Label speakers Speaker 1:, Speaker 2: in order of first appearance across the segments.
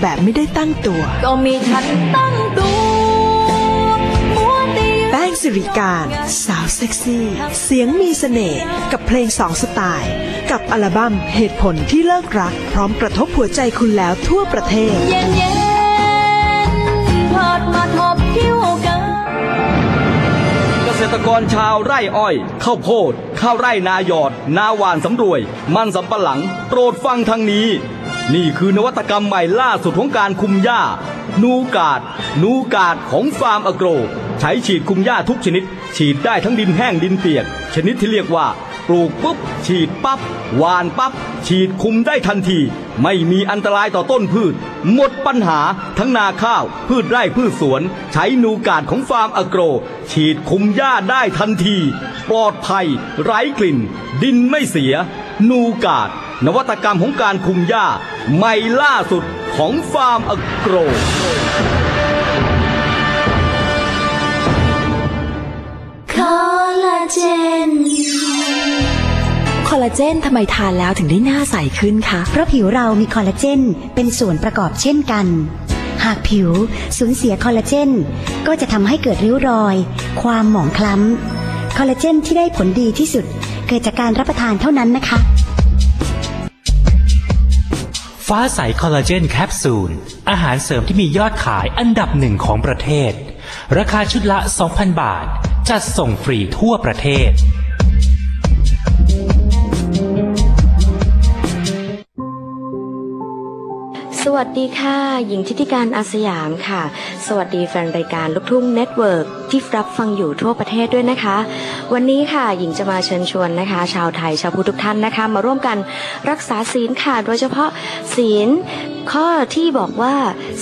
Speaker 1: แบบไม่ได้ตั้งตัว
Speaker 2: ก็มีฉันตั้งตัวมัวแต่ยืน
Speaker 1: แป้งสิริการ สาวเซ็กซี่ เสียงมีเสน่ห์กับเพลงสองสไตล์ กับอัลบั้มเหตุผลที่เลิกรัก พร้อมกระทบหัวใจคุณแล้วทั่วประเทศ
Speaker 2: เย็นเย็นๆพัดมาทบผิวกัน
Speaker 3: เกษตรกรชาวไร่อ้อยข้าวโพด ข้าวไร่นาหยอด นาหวานสำรวย มันสำปะหลัง โปรดฟังทางนี้ นี่คือนวัตกรรมใหม่ล่าสุดของการคุมหญ้า นูกาด นูกาดของฟาร์มอโกร ใช้ฉีดคุมหญ้าทุกชนิด ฉีดได้ทั้งดินแห้งดินเปียก ชนิดที่เรียกว่า ปลูกปุ๊บ ฉีดปั๊บหวานปั๊บฉีดคุมได้ทันที ไม่มีอันตรายต่อต้นพืช หมดปัญหาทั้งนาข้าว พืชไร่พืชสวน ใช้นูกาดของฟาร์มอโกร ฉีดคุมหญ้าได้ทันที ปลอดภัย ไร้กลิ่น ดินไม่เสีย นูกาด นวัตกรรมของการคุมหญ้าใหม่ล่าสุดของฟาร์มอโกร
Speaker 2: คอลลาเจน
Speaker 1: คอลลาเจนทำไมทานแล้วถึงได้หน้าใสขึ้นคะ
Speaker 4: เพราะผิวเรามีคอลลาเจนเป็นส่วนประกอบเช่นกัน หากผิวสูญเสียคอลลาเจน ก็จะทำให้เกิดริ้วรอย ความหมองคล้ำ คอลลาเจนที่ได้ผลดีที่สุด เกิดจากการรับประทานเท่านั้นนะคะ
Speaker 5: ฟ้าใสคอลลาเจนแคปซูล อาหารเสริมที่มียอดขายอันดับหนึ่งของประเทศ ราคาชุดละ 2,000 บาท จัดส่งฟรีทั่วประเทศ
Speaker 6: วัสดีค่ะ หญิงทิติการอาสยามค่ะ สวัสดีแฟนรายการลูกทุ่งเน็ตเวิร์กที่รับฟังอยู่ทั่วประเทศด้วยนะคะ วันนี้ค่ะหญิงจะมาเชิญชวนนะคะ ชาวไทยชาวพุทธทุกท่านนะคะ มาร่วมกันรักษาศีลค่ะ โดยเฉพาะศีลข้อที่บอกว่า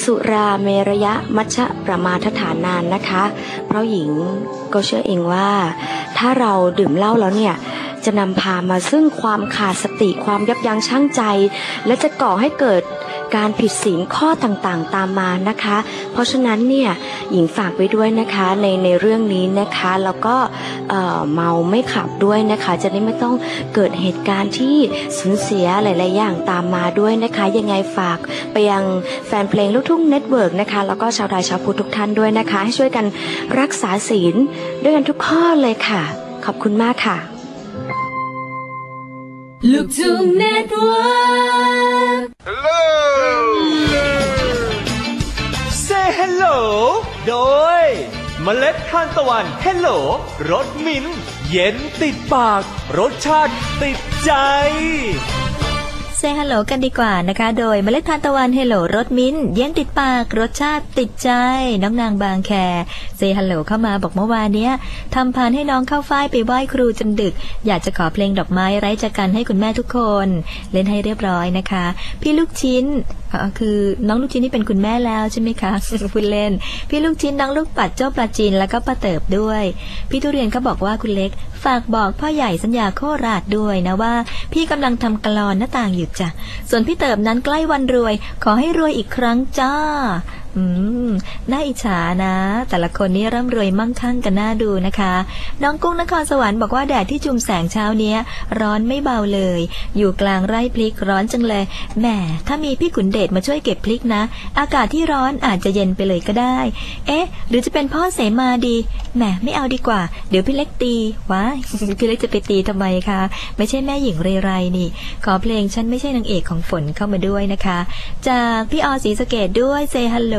Speaker 6: สุราเมรยะมัชะประมาทฐานนานนะคะ เพราะหญิงก็เชื่อเองว่า ถ้าเราดื่มเหล้าแล้วเนี่ยจะนำพามาซึ่งความขาดสติความยับยั้งชั่งใจ และจะก่อให้เกิด การผิดศีลข้อต่างๆ ตามมานะคะ เพราะฉะนั้นเนี่ยหญิงฝากไว้ด้วยนะคะในในเรื่องนี้นะคะแล้วก็เอ่อเมาไม่ขับด้วยนะคะ จะได้ไม่ต้องเกิดเหตุการณ์ที่สูญเสียหลาย ๆ อย่างตามมาด้วยนะคะ ยังไงฝากไปยังแฟนเพลงลูกทุ่งเน็ตเวิร์กนะคะแล้วก็ชาวไทยชาวพุทธทุกท่านด้วยนะคะ ให้ช่วยกันรักษาศีลด้วยกันทุกข้อเลยค่ะ ขอบคุณมากค่ะ
Speaker 2: ลูกทุ่งเน็ตเวิร์ก
Speaker 7: เมล็ดทานตะวันเฮลโหลรสมิ้น เย็นติดปาก รสชาติติดใจ
Speaker 8: ซฮัลโหลกันดีกว่านะคะ โดยเมล็ดทานตะวันเฮลโหลรสมิ้นท์เย็นติดปากรสชาติติดใจ น้องนางบางแคเซฮัลโหลเข้ามาบอกเมื่อวานเนี้ยทำพานให้น้องเข้าฝ้ายไปไหว้ครูจนดึก อยากจะขอเพลงดอกไม้ไร้จากกันให้คุณแม่ทุกคน เล่นให้เรียบร้อยนะคะ พี่ลูกชิ้นคือน้องลูกชิ้นนี่เป็นคุณแม่แล้วใช่ไหมคะพูดเล่น พี่ลูกชิ้นน้องลูกปัดเจ้าปลาจีนแล้วก็ป้าเติบด้วย พี่ทุเรียนก็บอกว่าคุณเล็ก ฝากบอกพ่อใหญ่สัญญาโคราชด้วยนะว่า พี่กำลังทำกลอนหน้าต่างอยู่จ้ะส่วนพี่เติบนั้นใกล้วันรวย ขอให้รวยอีกครั้งจ้า อืม น่าอิจฉานะ แต่ละคนนี่ร่ำรวยมั่งคั่งกันน่าดูนะคะ น้องกุ้งนครสวรรค์บอกว่าแดดที่จุมแสงเช้าเนี้ย ร้อนไม่เบาเลย อยู่กลางไร่พลิกร้อนจังเลย แหม ถ้ามีพี่ขุนเดชมาช่วยเก็บพลิกนะ อากาศที่ร้อนอาจจะเย็นไปเลยก็ได้ เอ๊ะ หรือจะเป็นพ่อเสมาดี แหม ไม่เอาดีกว่า เดี๋ยวพี่เล็กตี ว้าพี่เล็กจะไปตีทำไมคะ ไม่ใช่แม่หญิงเรไรนี่ ขอเพลงฉันไม่ใช่นางเอกของฝนเข้ามาด้วยนะคะ จากพี่ออสีสะเกตด้วยเซฮัลโหล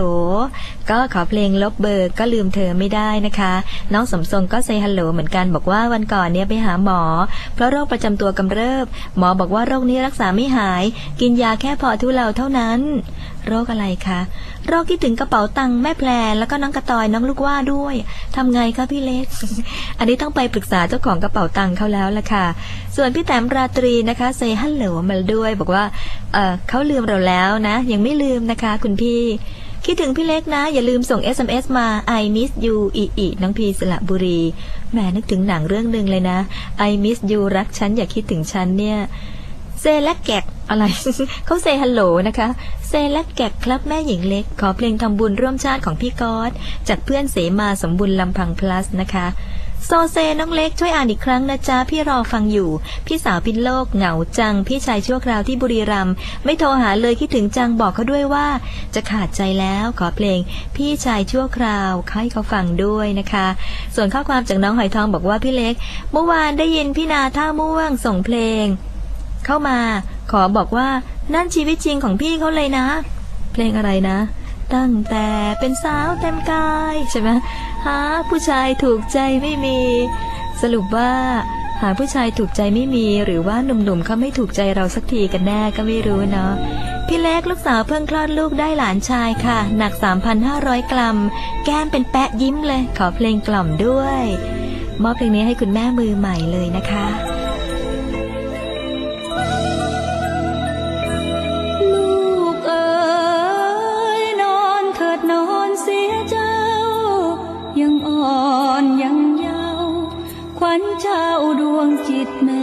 Speaker 8: ก็ขอเพลงลบเบอร์ก็ลืมเธอไม่ได้นะคะ น้องสมทรงก็เซฮัลโหลเหมือนกันบอกว่าวันก่อนเนี่ยไปหาหมอ เพราะโรคประจำตัวกำเริบ หมอบอกว่าโรคนี้รักษาไม่หาย กินยาแค่พอทุเลาเท่านั้น โรคอะไรคะโรคที่ถึงกระเป๋าตังค์แม่แพรแล้วก็น้องกระตอยน้องลูกว่าด้วยทำไงคะพี่เล็ก อันนี้ต้องไปปรึกษาเจ้าของกระเป๋าตังค์เขาแล้วล่ะค่ะ ส่วนพี่แต้มราตรีนะคะเซฮัลโหลมาด้วย บอกว่าเออเขาลืมเราแล้วนะ ยังไม่ลืมนะคะ คุณพี่ คิดถึงพี่เล็กนะ อย่าลืมส่ง SMS มา I miss you อีอีน้องพีสระบุรีแหมนึกถึงหนังเรื่องหนึ่งเลยนะ I miss you รักฉันอย่าคิดถึงฉันเนี่ยเซและแกกอะไรเขาเซฮัลโหลนะคะ เซและแกกครับแม่หญิงเล็ก ขอเพลงทำบุญร่วมชาติของพี่กอตจากเพื่อนเสมาสมบุญลำพังพลัสนะคะ โซเซน้องเล็กช่วยอ่านอีกครั้งนะจ๊ะพี่รอฟังอยู่ พี่สาวพินโลกเหงาจัง พี่ชายชั่วคราวที่บุรีรัมย์ไม่โทรหาเลยคิดถึงจังบอกเขาด้วยว่า จะขาดใจแล้วขอเพลง พี่ชายชั่วคราวให้เขาฟังด้วยนะคะ ส่วนข้อความจากน้องหอยทองบอกว่าพี่เล็ก เมื่อวานได้ยินพี่นาท่าม่วงส่งเพลง เข้ามา ขอบอกว่านั่นชีวิตจริงของพี่เขาเลยนะ เพลงอะไรนะ ตั้งแต่เป็นสาวเต็มกายใช่ไหมหาผู้ชายถูกใจไม่มี สรุปว่า หาผู้ชายถูกใจไม่มี หรือว่าหนุ่มๆเขาไม่ถูกใจเราสักทีกันแน่ก็ไม่รู้เนาะพี่เล็กลูกสาวเพิ่งคลอดลูกได้หลานชายค่ะ หนัก 3,500 กรัม แก้มเป็นแปะยิ้มเลย ขอเพลงกล่อมด้วย มอบเพลงนี้ให้คุณแม่มือใหม่เลยนะคะ
Speaker 2: อ่อนยังเยาว์ขวัญเจ้าดวงจิตแม่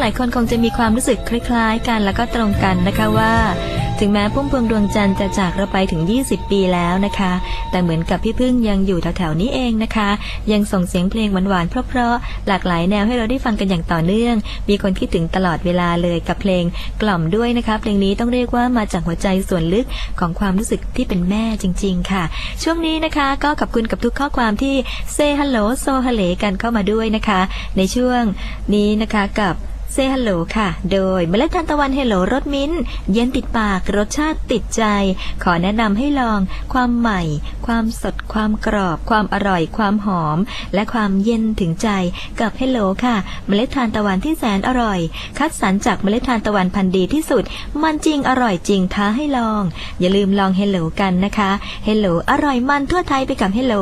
Speaker 2: ห
Speaker 8: ลายคนคงจะมีความรู้สึกคล้ายๆ กันแล้วก็ตรงกันนะคะว่า ถึงแม้พุ่มพวงดวงจันทร์จะจากเราไปถึง 20 ปีแล้วนะคะ แต่เหมือนกับพี่พึ่งยังอยู่แถวๆนี้เองนะคะ ยังส่งเสียงเพลงหวานๆเพราะๆหลากหลายแนวให้เราได้ฟังกันอย่างต่อเนื่อง มีคนคิดถึงตลอดเวลาเลยกับเพลงกล่อมด้วยนะคะเพลงนี้ต้องเรียกว่ามาจากหัวใจส่วนลึกของความรู้สึกที่เป็นแม่จริง ๆ ค่ะ ช่วงนี้นะคะก็ขอบคุณกับทุกข้อความที่เซฮัลโหลโซฮัลเลกันเข้ามาด้วยนะคะ ในช่วงนี้นะคะกับ เซฮัลโหลค่ะ โดยเมล็ดทานตะวันเฮลโหลรสมิ้นท์เย็นติดปากรสชาติติดใจ ขอแนะนำให้ลอง ความใหม่ ความสด ความกรอบ ความอร่อย ความหอม และความเย็นถึงใจกับเฮลโหลค่ะ เมล็ดทานตะวันที่แสนอร่อย คัดสรรจากเมล็ดทานตะวันพันธุ์ดีที่สุด มันจริงอร่อยจริงท้าให้ลอง อย่าลืมลองเฮลโหลกันนะคะเฮลโหลอร่อยมันทั่วไทยไปกับเฮลโหล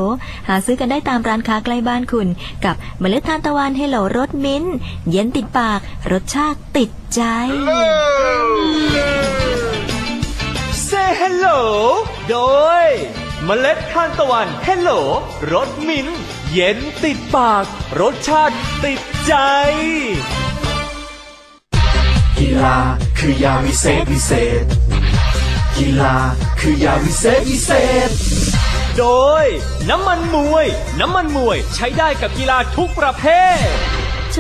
Speaker 8: หาซื้อกันได้ตามร้านค้าใกล้บ้านคุณ กับเมล็ดทานตะวันเฮลโหลรสมิ้นท์เย็นติดปากรสชาติติดใจ
Speaker 7: Say hello โดย เมล็ดทานตะวัน Hello รสมิ้นท์เย็นติดปาก รสชาติติดใจ
Speaker 9: กีฬาคือยาวิเศษวิเศษ กีฬาคือยาวิเศษวิเศษ
Speaker 7: โดย น้ำมันมวย น้ำมันมวยใช้ได้กับกีฬาทุกประเภท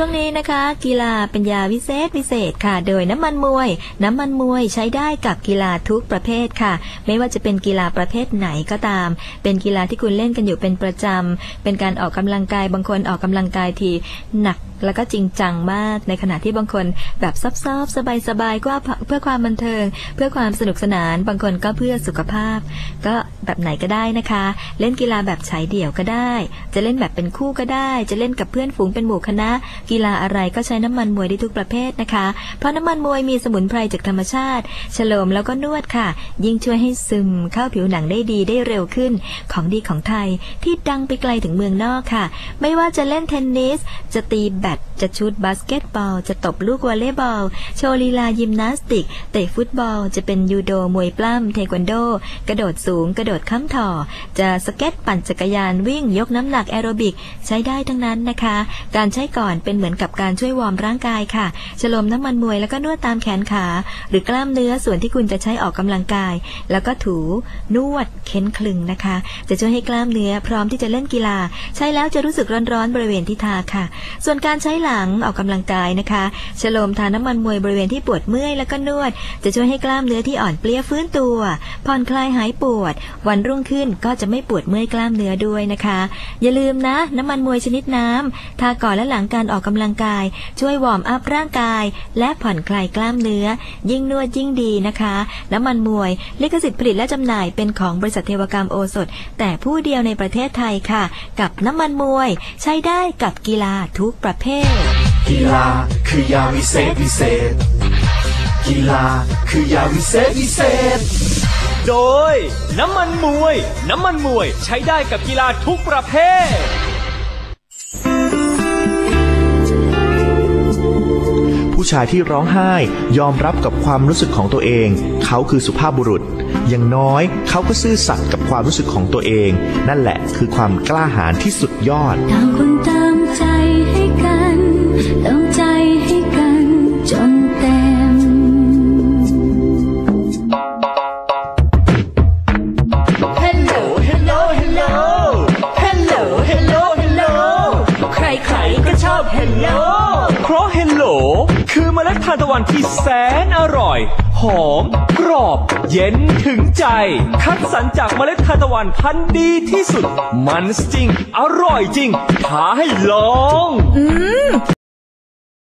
Speaker 8: ช่วงนี้นะคะ กีฬาเป็นยาวิเศษวิเศษค่ะ โดยน้ำมันมวย น้ำมันมวยใช้ได้กับกีฬาทุกประเภทค่ะ ไม่ว่าจะเป็นกีฬาประเภทไหนก็ตาม เป็นกีฬาที่คุณเล่นกันอยู่เป็นประจำเป็นการออกกำลังกายบางคนออกกำลังกายทีหนัก แล้วก็จริงจังมาก ในขณะที่บางคนแบบซอบๆสบายๆก็เพื่อความบันเทิง เพื่อความสนุกสนาน บางคนก็เพื่อสุขภาพ ก็แบบไหนก็ได้นะคะ เล่นกีฬาแบบฉายเดี่ยวก็ได้ จะเล่นแบบเป็นคู่ก็ได้ จะเล่นกับเพื่อนฝูงเป็นหมู่คณะ กีฬาอะไรก็ใช้น้ำมันมวยได้ทุกประเภทนะคะ เพราะน้ำมันมวยมีสมุนไพรจากธรรมชาติฉโลมแล้วก็นวดค่ะ ยิ่งช่วยให้ซึมเข้าผิวหนังได้ดีได้เร็วขึ้น ของดีของไทยที่ดังไปไกลถึงเมืองนอกค่ะ ไม่ว่าจะเล่นเทนนิสจะตีแบดจะชุดบาสเกตบอล จะตบลูกวอลเลย์บอล โชว์ลีลายิมนาสติก เตะฟุตบอล จะเป็นยูโดมวยปล้ำเทควันโด กระโดดสูง กระโดดค้ำถ่อ จะสเก็ตปั่นจักรยานวิ่งยกน้ำหนักแอโรบิกใช้ได้ทั้งนั้นนะคะ การใช้ก่อนเป็นเหมือนกับการช่วยวอร์มร่างกายค่ะ ฉลมน้ำมันมวยแล้วก็นวดตามแขนขา หรือกล้ามเนื้อส่วนที่คุณจะใช้ออกกำลังกาย แล้วก็ถูนวดเค้นคลึงนะคะ จะช่วยให้กล้ามเนื้อพร้อมที่จะเล่นกีฬา ใช้แล้วจะรู้สึกร้อนๆบริเวณที่ทาค่ะ ส่วนการใช้หลังออกกำลังกายนะคะฉโลมทาน้ำมันมวยบริเวณที่ปวดเมื่อยแล้วก็นวด จะช่วยให้กล้ามเนื้อที่อ่อนเปลี้ยฟื้นตัวผ่อนคลายหายปวด วันรุ่งขึ้นก็จะไม่ปวดเมื่อยกล้ามเนื้อด้วยนะคะ อย่าลืมนะ น้ำมันมวยชนิดน้ำทาก่อนและหลังการออกกำลังกาย ช่วยวอร์มอัพร่างกาย และผ่อนคลายกล้ามเนื้อ ยิ่งนวดยิ่งดีนะคะ น้ำมันมวยลิขสิทธิ์ผลิตและจำหน่ายเป็นของบริษัทเทวกรรมโอสถ แต่ผู้เดียวในประเทศไทยค่ะ กับน้ำมันมวย ใช้ได้กับกีฬาทุกประเภท
Speaker 9: กีฬาคือยาวิเศษวิเศษ กีฬาคือยาวิเศษวิเศษ
Speaker 7: โดย น้ำมันมวย น้ำมันมวยใช้ได้กับกีฬาทุกประเภท
Speaker 10: ผู้ชายที่ร้องไห้ยอมรับกับความรู้สึกของตัวเอง เขาคือสุภาพบุรุษ อย่างน้อยเขาก็ซื่อสัตย์กับความรู้สึกของตัวเอง นั่นแหละคือความกล้าหาญที่สุดยอดา
Speaker 7: นตะวันที่แสนอร่อย หอม กรอบ เย็นถึงใจ คัดสรรจากเมล็ดทานตะวันพันธุ์ดีที่สุด มันจริง อร่อยจริงท้าให้ลอง